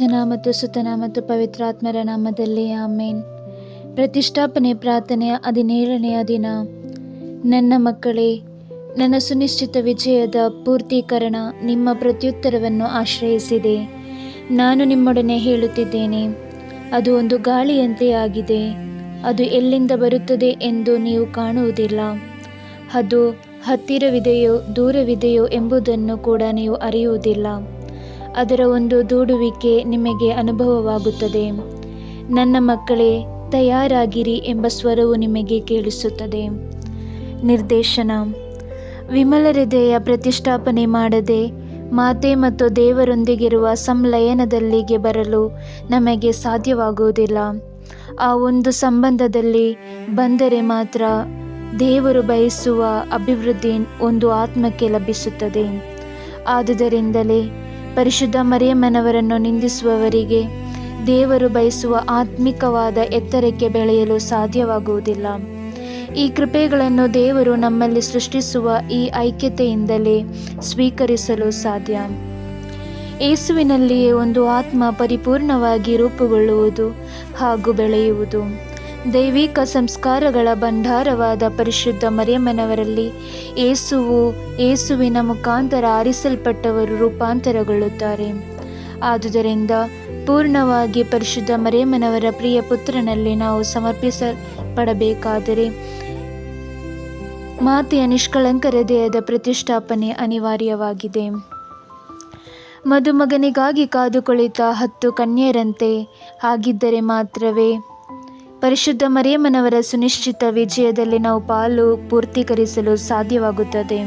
ಪಿತನ ಮತ್ತು ಸುತನ ಮತ್ತು ಪವಿತ್ರಾತ್ಮರ ನಾಮದಲ್ಲಿ ಆಮೇನ್. ಪ್ರತಿಷ್ಠಾಪನೆ ಪ್ರಾರ್ಥನೆಯ ಹದಿನೇಳನೆಯ ದಿನ. ನನ್ನ ಮಕ್ಕಳೇ, ನನ್ನ ಸುನಿಶ್ಚಿತ ವಿಜಯದ ಪೂರ್ತೀಕರಣ ನಿಮ್ಮ ಪ್ರತ್ಯುತ್ತರವನ್ನು ಆಶ್ರಯಿಸಿದೆ. ನಾನು ನಿಮ್ಮೊಡನೆ ಹೇಳುತ್ತಿದ್ದೇನೆ, ಅದು ಒಂದು ಗಾಳಿಯಂತೆ ಆಗಿದೆ, ಅದು ಎಲ್ಲಿಂದ ಬರುತ್ತದೆ ಎಂದು ನೀವು ಕಾಣುವುದಿಲ್ಲ. ಅದು ಹತ್ತಿರವಿದೆಯೋ ದೂರವಿದೆಯೋ ಎಂಬುದನ್ನು ಕೂಡ ನೀವು ಅರಿಯುವುದಿಲ್ಲ. ಅದರ ಒಂದು ದೂಡುವಿಕೆ ನಿಮಗೆ ಅನುಭವವಾಗುತ್ತದೆ. ನನ್ನ ಮಕ್ಕಳೇ, ತಯಾರಾಗಿರಿ ಎಂಬ ಸ್ವರವು ನಿಮಗೆ ಕೇಳಿಸುತ್ತದೆ. ನಿರ್ದೇಶನ ವಿಮಲ ಹೃದಯ ಪ್ರತಿಷ್ಠಾಪನೆ ಮಾಡದೆ ಮಾತೆ ಮತ್ತು ದೇವರೊಂದಿಗಿರುವ ಸಂಲಯನದಲ್ಲಿಗೆ ಬರಲು ನಮಗೆ ಸಾಧ್ಯವಾಗುವುದಿಲ್ಲ. ಆ ಒಂದು ಸಂಬಂಧದಲ್ಲಿ ಬಂದರೆ ಮಾತ್ರ ದೇವರು ಬಯಸುವ ಅಭಿವೃದ್ಧಿ ಒಂದು ಆತ್ಮಕ್ಕೆ ಲಭಿಸುತ್ತದೆ. ಆದುದರಿಂದಲೇ ಪರಿಶುದ್ಧ ಮರಿಯಮ್ಮನವರನ್ನು ನಿಂದಿಸುವವರಿಗೆ ದೇವರು ಬಯಸುವ ಆತ್ಮಿಕವಾದ ಎತ್ತರಕ್ಕೆ ಬೆಳೆಯಲು ಸಾಧ್ಯವಾಗುವುದಿಲ್ಲ. ಈ ಕೃಪೆಗಳನ್ನು ದೇವರು ನಮ್ಮಲ್ಲಿ ಸೃಷ್ಟಿಸುವ ಈ ಐಕ್ಯತೆಯಿಂದಲೇ ಸ್ವೀಕರಿಸಲು ಸಾಧ್ಯ. ಏಸುವಿನಲ್ಲಿಯೇ ಒಂದು ಆತ್ಮ ಪರಿಪೂರ್ಣವಾಗಿ ರೂಪುಗೊಳ್ಳುವುದು ಹಾಗೂ ಬೆಳೆಯುವುದು. ದೈವಿಕ ಸಂಸ್ಕಾರಗಳ ಭಂಡಾರವಾದ ಪರಿಶುದ್ಧ ಮರಿಯಮ್ಮನವರಲ್ಲಿ ಏಸುವು ಏಸುವಿನ ಮುಖಾಂತರ ಆರಿಸಲ್ಪಟ್ಟವರು ರೂಪಾಂತರಗೊಳ್ಳುತ್ತಾರೆ. ಆದುದರಿಂದ ಪೂರ್ಣವಾಗಿ ಪರಿಶುದ್ಧ ಮರಿಯಮ್ಮನವರ ಪ್ರಿಯ ಪುತ್ರನಲ್ಲಿ ನಾವು ಸಮರ್ಪಿಸಲ್ಪಡಬೇಕಾದರೆ ಮಾತೆಯ ನಿಷ್ಕಳಂಕ ಹೃದಯದ ಪ್ರತಿಷ್ಠಾಪನೆ ಅನಿವಾರ್ಯವಾಗಿದೆ. ಮದುಮಗನಿಗಾಗಿ ಕಾದು ಕುಳಿತ ಹತ್ತು ಕನ್ಯರಂತೆ ಆಗಿದ್ದರೆ ಮಾತ್ರವೇ ಪರಿಶುದ್ಧ ಮರಿಯಮ್ಮನವರ ಸುನಿಶ್ಚಿತ ವಿಜಯದಲ್ಲಿ ನಾವು ಪಾಲು ಪೂರ್ತೀಕರಿಸಲು ಸಾಧ್ಯವಾಗುತ್ತದೆ.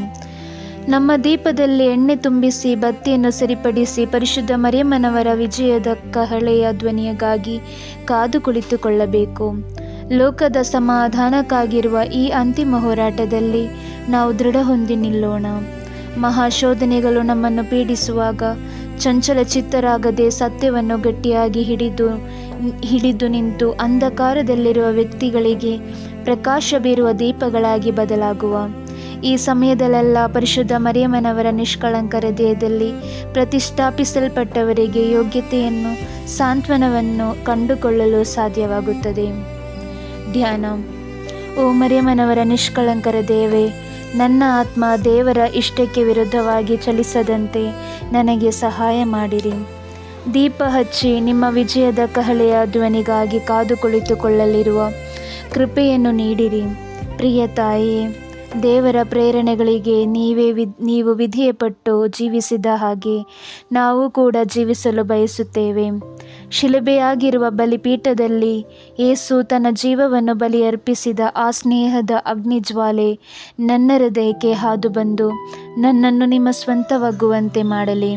ನಮ್ಮ ದೀಪದಲ್ಲಿ ಎಣ್ಣೆ ತುಂಬಿಸಿ, ಬತ್ತಿಯನ್ನು ಸರಿಪಡಿಸಿ ಪರಿಶುದ್ಧ ಮರಿಯಮ್ಮನವರ ವಿಜಯದ ಕಹಳೆಯ ಧ್ವನಿಯಗಾಗಿ ಕಾದು ಕುಳಿತುಕೊಳ್ಳಬೇಕು. ಲೋಕದ ಸಮಾಧಾನಕ್ಕಾಗಿರುವ ಈ ಅಂತಿಮ ಹೋರಾಟದಲ್ಲಿ ನಾವು ದೃಢ ಹೊಂದಿ ನಿಲ್ಲೋಣ ಮಹಾಶೋಧನೆಗಳು ನಮ್ಮನ್ನು ಪೀಡಿಸುವಾಗ ಚಂಚಲ ಚಿತ್ತರಾಗದೆ ಸತ್ಯವನ್ನು ಗಟ್ಟಿಯಾಗಿ ಹಿಡಿದು ಹಿಡಿದು ನಿಂತು ಅಂಧಕಾರದಲ್ಲಿರುವ ವ್ಯಕ್ತಿಗಳಿಗೆ ಪ್ರಕಾಶ ಬೀರುವ ದೀಪಗಳಾಗಿ ಬದಲಾಗುವ. ಈ ಸಮಯದಲ್ಲೆಲ್ಲ ಪರಿಶುದ್ಧ ಮರಿಯಮ್ಮನವರ ನಿಷ್ಕಳಂಕ ಹೃದಯದಲ್ಲಿ ಪ್ರತಿಷ್ಠಾಪಿಸಲ್ಪಟ್ಟವರಿಗೆ ಯೋಗ್ಯತೆಯನ್ನು, ಸಾಂತ್ವನವನ್ನು ಕಂಡುಕೊಳ್ಳಲು ಸಾಧ್ಯವಾಗುತ್ತದೆ. ಧ್ಯಾನ. ಓ ಮರಿಯಮ್ಮನವರ ನಿಷ್ಕಳಂಕರ ಹೃದಯವೇ ನನ್ನ ಆತ್ಮ ದೇವರ ಇಷ್ಟಕ್ಕೆ ವಿರುದ್ಧವಾಗಿ ಚಲಿಸದಂತೆ ನನಗೆ ಸಹಾಯ ಮಾಡಿರಿ. ದೀಪ ಹಚ್ಚಿ ನಿಮ್ಮ ವಿಜಯದ ಕಹಳೆಯ ಧ್ವನಿಗಾಗಿ ಕಾದು ಕುಳಿತುಕೊಳ್ಳಲಿರುವ ಕೃಪೆಯನ್ನು ನೀಡಿರಿ. ಪ್ರಿಯ ತಾಯಿಯೇ ದೇವರ ಪ್ರೇರಣೆಗಳಿಗೆ ನೀವೇ ವಿ, ನೀವು ವಿಧಿಯಪಟ್ಟು ಜೀವಿಸಿದ ಹಾಗೆ ನಾವು ಕೂಡ ಜೀವಿಸಲು ಬಯಸುತ್ತೇವೆ. ಶಿಲುಬೆಯಾಗಿರುವ ಬಲಿಪೀಠದಲ್ಲಿ ಏಸು ತನ್ನ ಜೀವವನ್ನು ಬಲಿ ಅರ್ಪಿಸಿದ ಆ ಸ್ನೇಹದ ಅಗ್ನಿಜ್ವಾಲೆ ನನ್ನ ಹೃದಯಕ್ಕೆ ಹಾದು ಬಂದು ನನ್ನನ್ನು ನಿಮ್ಮ ಸ್ವಂತವಾಗುವಂತೆ ಮಾಡಲಿ.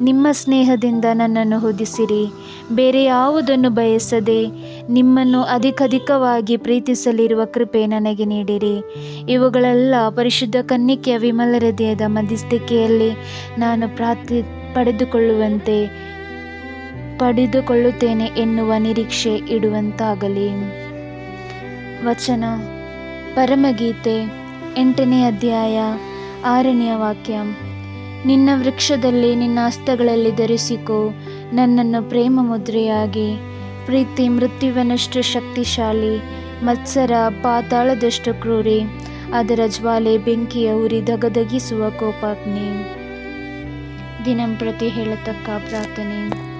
ನಿಮ್ಮ ಸ್ನೇಹದಿಂದ ನನ್ನನ್ನು ಹೊದಿಸಿರಿ. ಬೇರೆ ಯಾವುದನ್ನು ಬಯಸದೆ ನಿಮ್ಮನ್ನು ಅಧಿಕಧಿಕವಾಗಿ ಪ್ರೀತಿಸಲಿರುವ ಕೃಪೆ ನನಗೆ ನೀಡಿರಿ. ಇವುಗಳೆಲ್ಲ ಪರಿಶುದ್ಧ ಕನ್ನಿಕೆಯ ವಿಮಲ ಹೃದಯದ ಮಧ್ಯಸ್ಥಿಕೆಯಲ್ಲಿ ನಾನು ಪ್ರಾರ್ಥಿ, ಪಡೆದುಕೊಳ್ಳುವಂತೆ ಪಡೆದುಕೊಳ್ಳುತ್ತೇನೆ ಎನ್ನುವ ನಿರೀಕ್ಷೆ ಇಡುವಂತಾಗಲಿ. ವಚನ, ಪರಮಗೀತೆ, ಎಂಟನೇ ಅಧ್ಯಾಯ, ಆರನೆಯ ವಾಕ್ಯ. ನಿನ್ನ ವೃಕ್ಷದಲ್ಲಿ ನಿನ್ನ ಹಸ್ತಗಳಲ್ಲಿ ಧರಿಸಿಕೊ, ನನ್ನನ್ನು ಪ್ರೇಮ ಮುದ್ರೆಯಾಗಿ. ಪ್ರೀತಿ ಮೃತ್ಯುವನಷ್ಟು ಶಕ್ತಿಶಾಲಿ, ಮತ್ಸರ ಪಾತಾಳದಷ್ಟು ಕ್ರೂರಿ, ಅದರ ಜ್ವಾಲೆ ಬೆಂಕಿಯ ಉರಿ ದಗದಗಿಸುವ ಕೋಪಾಗ್ನಿ. ದಿನಂಪ್ರತಿ ಹೇಳತಕ್ಕ ಪ್ರಾರ್ಥನೆ.